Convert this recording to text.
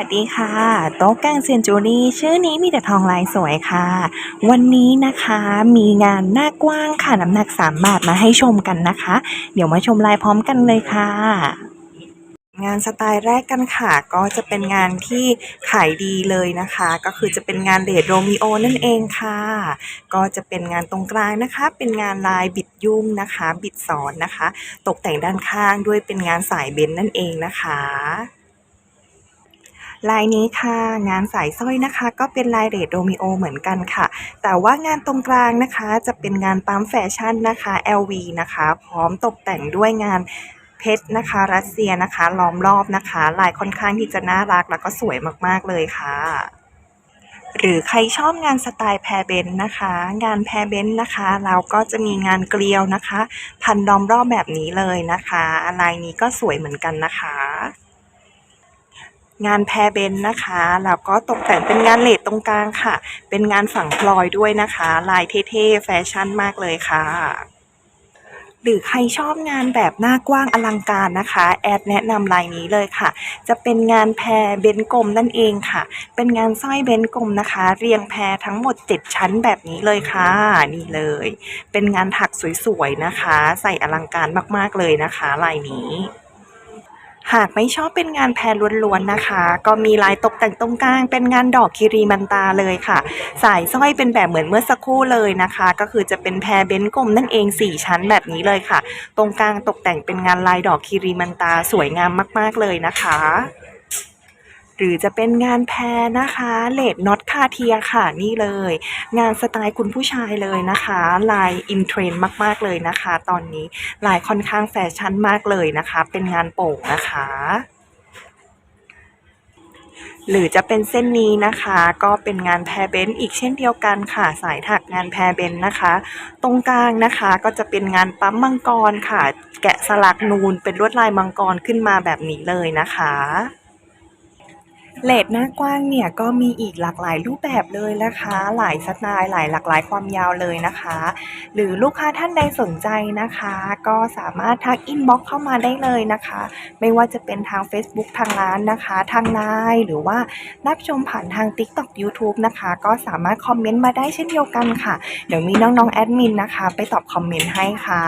สวัสดีค่ะ โต๊ะแกงเซียนจูรี่ชื่อนี้มีแต่ทองลายสวยค่ะ วันนี้นะคะมีงานหน้ากว้างค่ะ น้ำหนัก 3 บาทมาให้ชมกันนะคะ เดี๋ยวมาชมลายพร้อมกันเลยค่ะ งานสไตล์แรกกันค่ะ ก็จะเป็นงานที่ขายดีเลยนะคะ ก็คือจะเป็นงานเลดโรมิโอนั่นเองค่ะ ก็จะเป็นงานตรงกลางนะคะ เป็นงานลายบิดยุ่งนะคะ บิดสอนนะคะ ตกแต่งด้านข้างด้วยเป็นงานสายเบนซ์นั่นเองนะคะ ลายนี้ค่ะ งานสายสร้อยนะคะ ก็เป็นลายเรดโรมิโอเหมือนกันค่ะ แต่ว่างานตรงกลางนะคะจะเป็นงานปั๊มแฟชั่นนะคะ LV นะคะ พร้อมตกแต่งด้วยงานเพชรนะคะ รัสเซียนะคะล้อมรอบนะคะ ลายค่อนข้างที่จะน่ารักแล้วก็สวยมากๆเลยค่ะหรือใครชอบงานสไตล์แพรเบนนะคะ งานแพรเบนนะคะเราก็จะมีงานเกลียวนะคะ พันล้อมรอบแบบนี้เลยนะคะ ลายนี้ก็สวยเหมือนกันนะคะ งานแพรเบนนะคะ แล้วก็ตกแต่งเป็นงานเลดตรงกลางค่ะ เป็นงานฝังพลอยด้วยนะคะ ลายเท่ๆแฟชั่นมากเลยค่ะหรือใครชอบงานแบบหน้ากว้างอลังการนะคะ แอดแนะนำลายนี้เลยค่ะ จะเป็นงานแพรเบนกลมนั่นเองค่ะ เป็นงานสร้อยเบนกลมนะคะ เรียงแพรทั้งหมด 7 ชั้นแบบนี้เลยค่ะ นี่เลย เป็นงานถักสวยๆนะคะ ใส่อลังการมากๆเลยนะคะลายนี้ หากไม่ชอบเป็นงานแพรล้วนๆนะคะ ก็มีลายตกแต่งตรงกลางเป็นงานดอกคิริมันตาเลยค่ะ สายสร้อยเป็นแบบเหมือนเมื่อสักครู่เลยนะคะ ก็คือจะเป็นแพรเบนกลมนั่นเอง 4 ชั้นแบบนี้เลยค่ะ ตรงกลางตกแต่งเป็นงานลายดอกคิริมันตาสวยงามมากๆเลยนะคะ หรือจะเป็นงานแพรนะคะเลดน็อตคาเทียค่ะนี่เลย งานสไตล์คุณผู้ชายเลยนะคะลายอินเทรนด์มาก ๆ เลยนะคะ ตอนนี้ลายค่อนข้างแฟชั่นมากเลยนะคะ เป็นงานโป่งนะคะหรือจะเป็นเส้นนี้นะคะ ก็เป็นงานแพรเบนซ์อีกเช่นเดียวกันค่ะ สายถักงานแพรเบนซ์นะคะ ตรงกลางนะคะก็จะเป็นงานปั๊มมังกรค่ะ แกะสลักนูนเป็นลวดลายมังกรขึ้นมาแบบนี้เลยนะคะ เลดหน้ากว้างเนี่ยก็มีอีกหลากหลายรูปแบบเลยนะคะ หลายสไตล์หลายหลากหลายความยาวเลยนะคะ หรือลูกค้าท่านใดสนใจนะคะ ก็สามารถทักอินบ็อกเข้ามาได้เลยนะคะ ไม่ว่าจะเป็นทาง Facebook ทางร้านนะคะ ทางไลน์หรือว่ารับชมผ่านทาง TikTok YouTube นะคะ ก็สามารถคอมเมนต์มาได้เช่นเดียวกันค่ะ เดี๋ยวมีน้องๆแอดมินนะคะ ไปตอบคอมเมนต์ให้ค่ะ